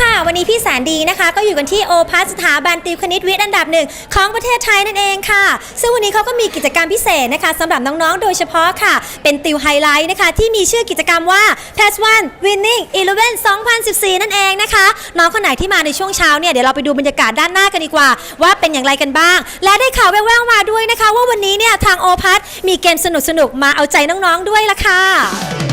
ค่ะ วันนี้พี่แสนดีนะคะ ก็อยู่กันที่โอพัสสถาบันติวคณิตวิทย์อันดับหนึ่งของประเทศไทยนั่นเองค่ะ ซึ่งวันนี้เขาก็มีกิจกรรมพิเศษนะคะสำหรับน้องๆ โดยเฉพาะค่ะ เป็นติวไฮไลท์นะคะ ที่มีชื่อกิจกรรมว่า p a s 1 Winning 11 2014 นั่นเองนะคะ น้องคนไหนที่มาในช่วงเช้าเนี่ยเดี๋ยวเราไปดูบรรยากาศด้านหน้ากันดีกว่า ว่าเป็นอย่างไรกันบ้าง และได้ข่าวแว่วๆมาด้วยนะคะ ว่าวันนี้เนี่ยทางโอพัสมีเกมสนุกๆมาเอาใจน้องๆด้วยละค่ะ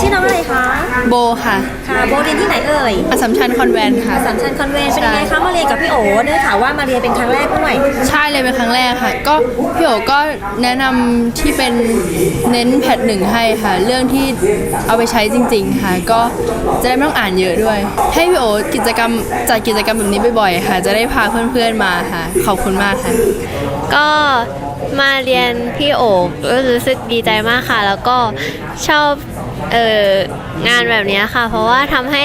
ชื่อน้องอะไรคะโบค่ะค่ะโบเรียนที่ไหนเอ่ยอสสัมชัญคอนแวนต์ค่ะ สัมชัญคอนเวนต์เป็นยังไงคะมาเรียนกับพี่โอ๋ได้ข่าวว่ามาเรียนเป็นครั้งแรกด้วยใช่เลยเป็นครั้งแรกค่ะ ก็พี่โอก็แนะนำที่เป็นเน้นแพทหนึ่งให้ค่ะ เรื่องที่เอาไปใช้จริง ๆ ค่ะ ก็จะได้ไม่ต้องอ่านเยอะด้วย ให้พี่โอกิจกรรมจัดกิจกรรมแบบนี้บ่อยๆค่ะ จะได้พาเพื่อนๆมาค่ะ ขอบคุณมากค่ะ ก็ มาเรียนพี่โอกก็รู้สึกดีใจมากค่ะ แล้วก็ชอบเอองานแบบนี้ค่ะ เพราะว่าทำให้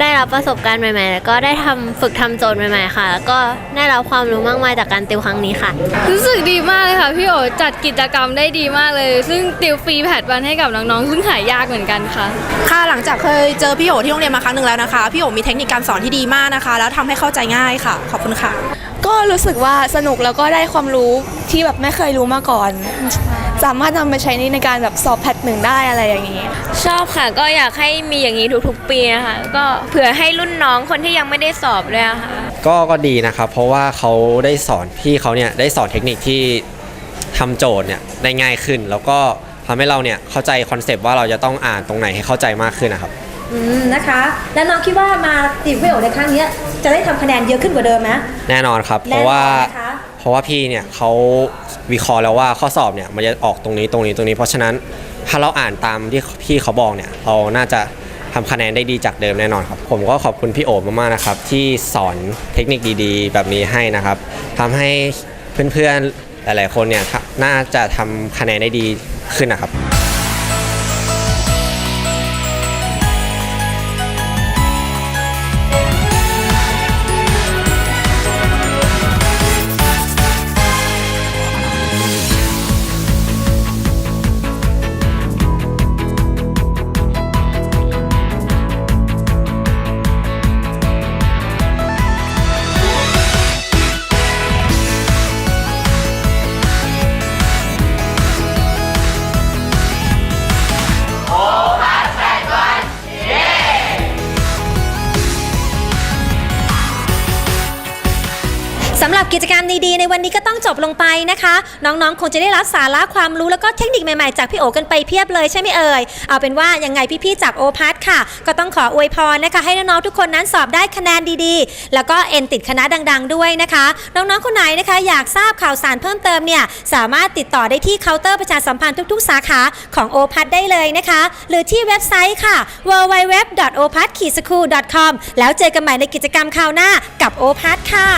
ได้รับประสบการณ์ใหม่ๆ แล้วก็ได้ทำฝึกทำโจทย์ใหม่ๆ ค่ะ แล้วก็ได้รับความรู้มากมายจากการติวครั้งนี้ค่ะ รู้สึกดีมากเลยค่ะพี่โอจัดกิจกรรมได้ดีมากเลย ซึ่งติวฟรีแพทวันให้กับน้องๆซึ่งหายากเหมือนกันค่ะ ค่ะหลังจากเคยเจอพี่โอที่โรงเรียนมาครั้งหนึ่งแล้วนะคะ พี่โอมีเทคนิคการสอนที่ดีมากนะคะ แล้วทำให้เข้าใจง่ายค่ะ ขอบคุณค่ะ ก็รู้สึกว่าสนุกแล้วก็ได้ความรู้ที่แบบไม่เคยรู้มาก่อน สามารถนำไปใช้ในการแบบสอบแพทหนึ่งได้อะไรอย่างนี้ ชอบค่ะก็อยากให้มีอย่างนี้ทุกๆปีนะคะก็เผื่อให้รุ่นน้องคนที่ยังไม่ได้สอบด้วยค่ะก็ก็ดีนะครับ เพราะว่าเขาได้สอนพี่เขาเนี่ยได้สอนเทคนิคที่ทำโจทย์เนี่ยได้ง่ายขึ้น แล้วก็ทำให้เราเนี่ยเข้าใจคอนเซปต์ว่าเราจะต้องอ่านตรงไหนให้เข้าใจมากขึ้นนะครับ อืมนะคะ แล้วน้องคิดว่ามาติวพี่โอ๋ในครั้งเนี้ยจะได้ทำคะแนนเยอะขึ้นกว่าเดิมไหม แน่นอนครับ เพแน่นอนราะว่านะคะ เพราะว่าพี่เนี่ยเขาวิเคราะห์แล้วว่าข้อสอบเนี่ยมันจะออกตรงนี้ตรงนี้ตรงนี้ เพราะฉะนั้นถ้าเราอ่านตามที่พี่เขาบอกเนี่ยเราน่าจะทำคะแนนได้ดีจากเดิมแน่นอนครับ ผมก็ขอบคุณพี่โอมากๆนะครับที่สอนเทคนิคดีๆ แบบนี้ให้นะครับทำให้เพื่อนๆหลายๆคนเนี่ยน่าจะทำคะแนนได้ดีขึ้นนะครับ สำหรับกิจกรรมดีๆ ในวันนี้ก็ต้องจบลงไปนะคะ น้องๆ คงจะได้รับสาระความรู้แล้วก็เทคนิคใหม่ๆ จากพี่โอกันไปเพียบเลยใช่ไหมเอ่ย เอาเป็นว่ายังไงพี่ๆ จากโอพัทค่ะ ก็ต้องขออวยพรนะคะ ให้น้องๆ ทุกคนนั้นสอบได้คะแนนดีๆ แล้วก็เอ็นติดคณะดัง ๆ ด้วยนะคะ น้องๆ คนไหนนะคะ อยากทราบข่าวสารเพิ่มเติมเนี่ยสามารถติดต่อได้ที่เคาน์เตอร์ประชาสัมพันธ์ทุก ๆ สาขาของโอพัทได้เลยนะคะ หรือที่เว็บไซต์ค่ะ www.opat-school.com แล้วเจอกันใหม่ในกิจกรรมคราวหน้ากับโอพัทค่ะ